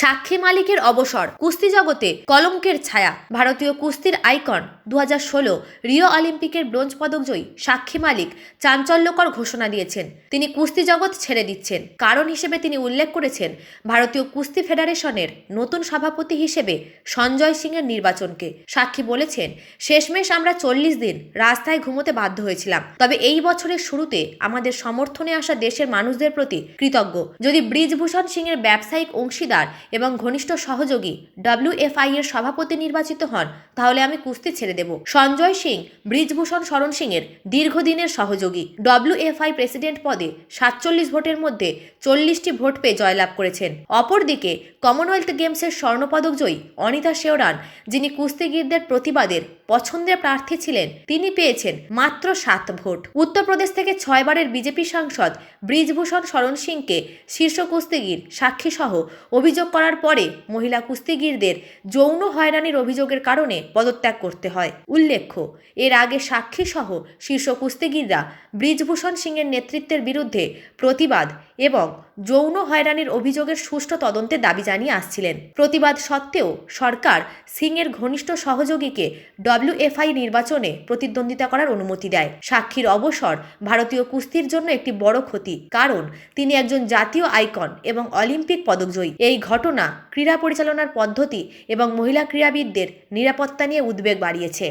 সাক্ষী মালিকের অবসর, কুস্তি জগতে কলঙ্কের ছায়া। ভারতীয় কুস্তির আইকন দু ষোলো রিও অলিম্পিকের ব্রোঞ্জ পদক জয়ী সাক্ষী মালিক চাঞ্চল্যকর ঘোষণা দিয়েছেন। তিনি কুস্তি জগৎ ছেড়ে দিচ্ছেন। কারণ হিসেবে তিনি উল্লেখ করেছেন, ভারতীয় কুস্তি ফেডারেশনের নতুন সভাপতি হিসেবে সঞ্জয় সিংয়ের নির্বাচনকে। সাক্ষী বলেছেন, শেষমেশ আমরা চল্লিশ দিন রাস্তায় ঘুমোতে বাধ্য হয়েছিলাম। তবে এই বছরের শুরুতে আমাদের সমর্থনে আসা দেশের মানুষদের প্রতি কৃতজ্ঞ। যদি ব্রিজভূষণ সিংয়ের ব্যবসায়িক অংশীদার এবং ঘনিষ্ঠ সহযোগী ডব্লিউএফআই এর সভাপতি নির্বাচিত হন, তাহলে আমি কুস্তি ছেড়ে দেব। সঞ্জয় সিং, ব্রিজভূষণ শরণ সিংয়ের দীর্ঘদিনের সহযোগী। ডব্লিউএফআই প্রেসিডেন্ট পদে সাতচল্লিশ ভোটের মধ্যে চল্লিশটি ভোট পেয়ে জয়লাভ করেছেন। অপরদিকে কমনওয়েলথ গেমসের স্বর্ণপদক জয়ী অনিতা শেওরান যিনি কুস্তিগীরদের প্রতিবাদের পছন্দের প্রার্থী ছিলেন, তিনি পেয়েছেন মাত্র সাত ভোট। উত্তরপ্রদেশ থেকে ছয়বারের বিজেপি সাংসদ ব্রিজভূষণ শরণ সিংকে শীর্ষ কুস্তিগির সাক্ষী সহ অভিযোগ করার পরে মহিলা কুস্তিগীরদের যৌন হয়রানির অভিযোগের কারণে পদত্যাগ করতে হয়। উল্লেখ্য, এর আগে সাক্ষী সহ শীর্ষ কুস্তিগীররা ব্রিজভূষণ সিংয়ের নেতৃত্বের বিরুদ্ধে প্রতিবাদ এবং যৌন হয়রানির অভিযোগের সুষ্ঠু তদন্তের দাবি জানিয়ে আসছিলেন। প্রতিবাদ সত্ত্বেও সরকার সিংয়ের ঘনিষ্ঠ সহযোগীকে ডব্লিউএফআই নির্বাচনে প্রতিদ্বন্দ্বিতা করার অনুমতি দেয়। সাক্ষীর অবসর ভারতীয় কুস্তির জন্য একটি বড় ক্ষতি, কারণ তিনি একজন জাতীয় আইকন এবং অলিম্পিক পদকজয়ী। এই ঘটনা ক্রীড়া পরিচালনার পদ্ধতি এবং মহিলা ক্রীড়াবিদদের নিরাপত্তা নিয়ে উদ্বেগ বাড়িয়েছে।